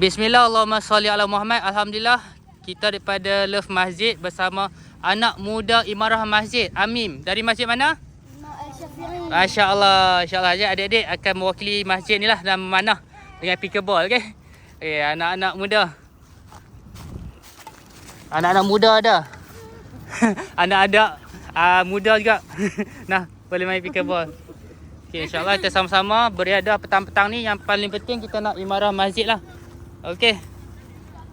Bismillah, Allahumma salli ala Muhammad. Alhamdulillah, kita daripada Love Masjid bersama anak muda Imarah Masjid, Amim. Dari masjid mana? Masya Allah, Masya Allah. Jadi adik-adik akan mewakili masjid ni lah dan memanah dengan pickleball, okay? Okay, anak-anak muda. Anak-anak muda ada. Anak ada uh, muda juga. nah, boleh main pickleball. Okay, insyaAllah kita sama-sama beriadah petang-petang ni. Yang paling penting kita nak imarah masjid lah. Okay.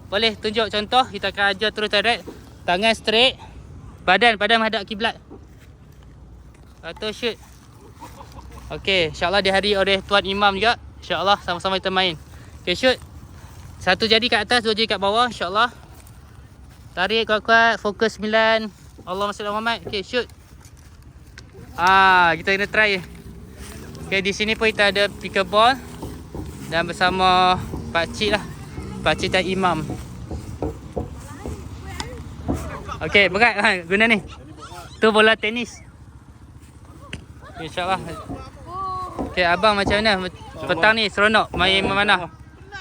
Boleh tunjuk contoh. Kita akan ajar terus direct. Tangan straight. Badan, badan menghadap kiblat. Lepas tu shoot. Okay, insyaAllah dihadiri oleh Tuan Imam juga. InsyaAllah sama-sama kita main. Okay, shoot. Satu jari kat atas, dua jari kat bawah. InsyaAllah. Tarik kuat-kuat. Fokus sembilan. Allah Masya Muhammad. Okay, shoot. Ah, kita kena try. Okay, di sini pun kita ada pickleball. Dan bersama Pakcik lah. Pakcik dan Imam. Okay, berat kan guna ni. Tu bola tenis. InsyaAllah. Okay, abang macam mana? Petang ni seronok main mana?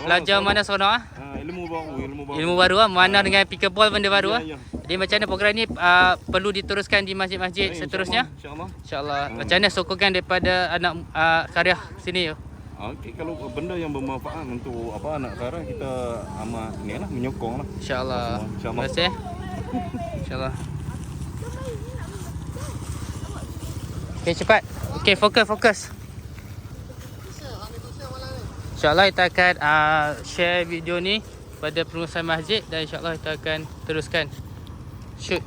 Belajar mana seronok ah? Ha, ilmu baru, ilmu baru. Ilmu baru ah, mana dengan pickleball benda baru ah. Ya, ya. Jadi macam mana program ni uh, perlu diteruskan di masjid-masjid Eh, seterusnya? InsyaAllah. InsyaAllah. Hmm. Macam mana sokongan daripada anak uh, karya sini? Ha, Okey, kalau benda yang bermanfaat untuk apa anak sekarang kita amat ni lah menyokong lah. InsyaAllah. Terima InsyaAllah. kasih. InsyaAllah. Okay, cepat. Okay, fokus, fokus. InsyaAllah kita akan uh, share video ni pada pengurusan masjid dan insyaAllah kita akan teruskan. Shoot.